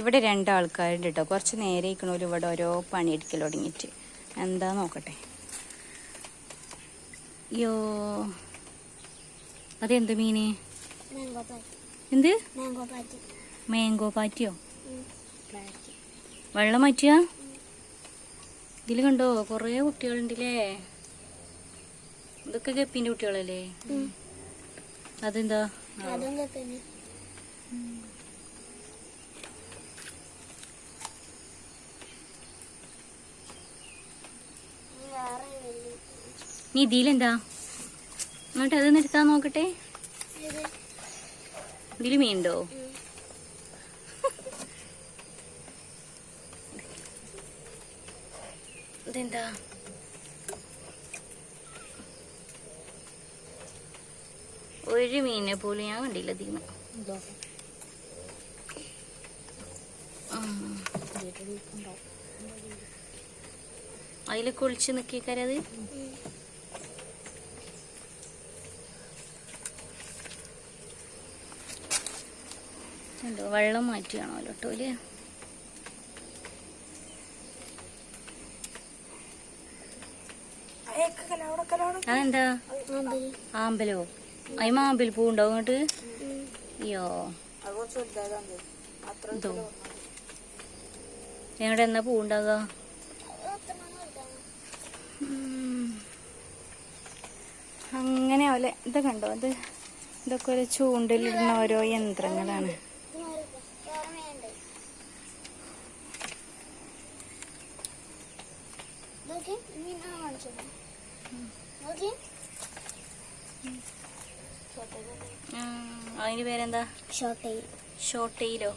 ഇവിടെ രണ്ടാൾക്കാരുണ്ട് കേട്ടോ കുറച്ച് നേരെ ഇരിക്കണോലും ഇവിടെ ഓരോ പണിയെടുക്കൽ തുടങ്ങിയിട്ട്. എന്താ നോക്കട്ടെ. അയ്യോ. അതെന്ത് മീന്? എന്ത്? മാംഗോ പാറ്റി മാംഗോ പാറ്റിയോ? പാറ്റി വെള്ളം മാറ്റിയ ഇതിൽ കണ്ടോ കുറേ കുട്ടികളുണ്ടല്ലേ? ഇതൊക്കെ ഗപ്പിന്റെ കുട്ടികളല്ലേ? അതെന്താ? അതും നീ ഇതിലെന്താ എന്നിട്ട് അതൊന്ന് എടുത്താ നോക്കട്ടെ? ദിൽ ഇതിൽ മീനുണ്ടോ ഉം. ഇതെന്താ? ഒരു മീനിനെ പോലും ഞാൻ കണ്ടില്ല ഇതിന് അതിൽ കുളിച്ച് നിക്കേക്കാരത്? എന്തോ വെള്ളം മാറ്റിയാണോ ലോട്ടോൽ അതെന്താ? ആമ്പൽ? അയിമ ആമ്പൽ പൂ അങ്ങോട്ട്. അയ്യോ. ഇതോ. ഞങ്ങളുടെ എന്നാ പൂ ഉണ്ടാകുക. അങ്ങനെ അവലെ ഇത് കണ്ടോ? ഇത് ഇതൊക്കെ ഒരു ചൂണ്ടിലിടുന്ന ഓരോ യന്ത്രങ്ങളാണ്. നോക്കി ഇനി ഞാൻ കാണിച്ചു നോക്കി അതിന്റെ പേരെന്താ? ഷോട്ടയിൽ ഷോട്ടയിലോ